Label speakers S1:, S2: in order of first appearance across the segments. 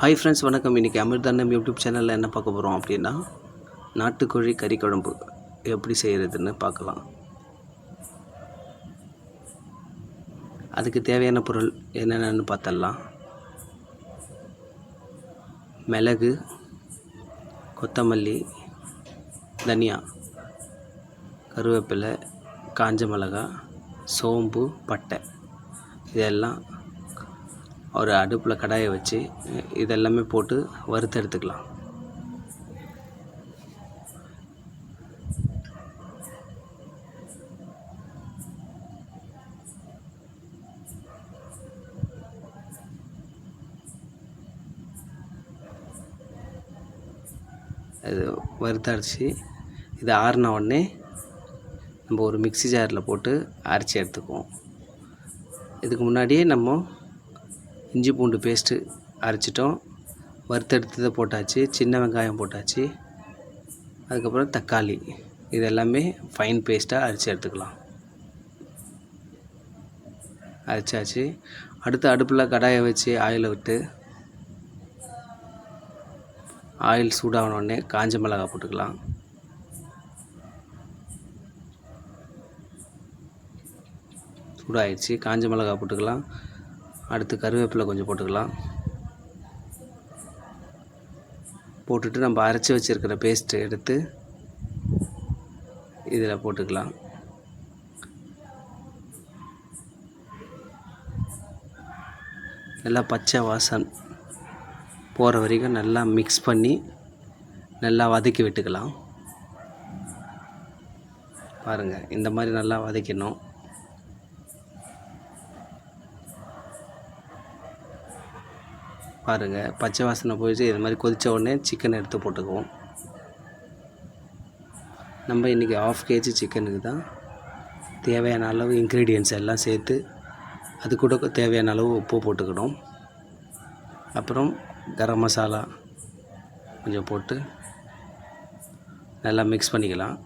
S1: Hi friends வணக்கம். இன்றைக்கி அமிர்தானம் YouTube சேனலில் என்ன பார்க்க போகிறோம் அப்படின்னா நாட்டுக்கோழி கறி குழம்பு. எப்படி செய்கிறதுன்னு பார்க்கலாம். அதுக்கு தேவையான பொருள் என்னென்னு பார்த்தலாம் மிளகு கொத்தமல்லி தனியா கருவேப்பிலை காஞ்ச மிளகா சோம்பு பட்டை. இதெல்லாம் ஒரு அடுப்பில் கடாயை வச்சு இதெல்லாமே போட்டு வறுத்து எடுத்துக்கலாம். அது வறுத்தரைச்சி இது ஆறின உடனே நம்ம ஒரு மிக்ஸி ஜாரில் போட்டு அரைச்சி எடுத்துக்குவோம். இதுக்கு முன்னாடியே நம்ம இஞ்சி பூண்டு பேஸ்ட்டு அரைச்சிட்டோம். வறுத்தெடுத்ததை போட்டாச்சு. சின்ன வெங்காயம் போட்டாச்சு. அதுக்கப்புறம் தக்காளி. இது எல்லாமே ஃபைன் பேஸ்ட்டாக அரைச்சி எடுத்துக்கலாம். அரைச்சாச்சு. அடுத்து அடுப்பில் கடாயை வச்சு ஆயிலை விட்டு ஆயில் சூடான உடனே காஞ்ச மிளகா போட்டுக்கலாம். சூடாகிடுச்சு காஞ்ச மிளகா போட்டுக்கலாம். அடுத்து கருவேப்பிலை கொஞ்சம் போட்டுக்கலாம். போட்டுட்டு நம்ம அரைச்சி வச்சுருக்கிற பேஸ்ட்டு எடுத்து இதில் போட்டுக்கலாம். நல்லா பச்சை வாசன் போகிற வரைக்கும் நல்லா மிக்ஸ் பண்ணி நல்லா வதக்கி விட்டுக்கலாம். பாருங்கள் இந்த மாதிரி நல்லா வதக்கணும். பாருங்கள் பச்சை வாசனை போயிட்டு இது மாதிரி கொதித்த உடனே சிக்கன் எடுத்து போட்டுக்குவோம். நம்ம இன்றைக்கி ஆஃப் கேஜி சிக்கனுக்கு தான் தேவையான அளவு இன்க்ரீடியன்ஸ் எல்லாம் சேர்த்து அது கூட தேவையான அளவு உப்பு போட்டுக்கணும் அப்புறம் கரம் மசாலா கொஞ்சம் போட்டு நல்லா மிக்ஸ் பண்ணிக்கலாம்.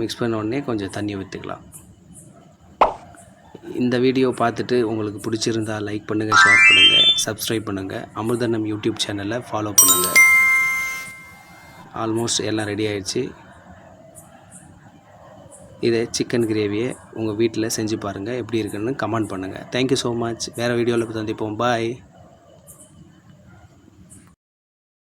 S1: மிக்ஸ் பண்ண உடனே கொஞ்சம் தண்ணி ஊற்றிக்கலாம் இந்த வீடியோ பார்த்துட்டு உங்களுக்கு பிடிச்சிருந்தா லைக் பண்ணுங்கள் ஷேர் பண்ணுங்கள் சப்ஸ்கிரைப் பண்ணுங்கள் அமிர்தனம் யூடியூப் சேனலை ஃபாலோ பண்ணுங்கள் ஆல்மோஸ்ட் எல்லாம் ரெடி ஆயிடுச்சு. இதை சிக்கன் கிரேவியை உங்கள் வீட்டில் செஞ்சு பாருங்கள் எப்படி இருக்குன்னு கமெண்ட் பண்ணுங்கள் தேங்க்யூ ஸோ மச் வேறு வீடியோவில் சந்திப்போம். பாய்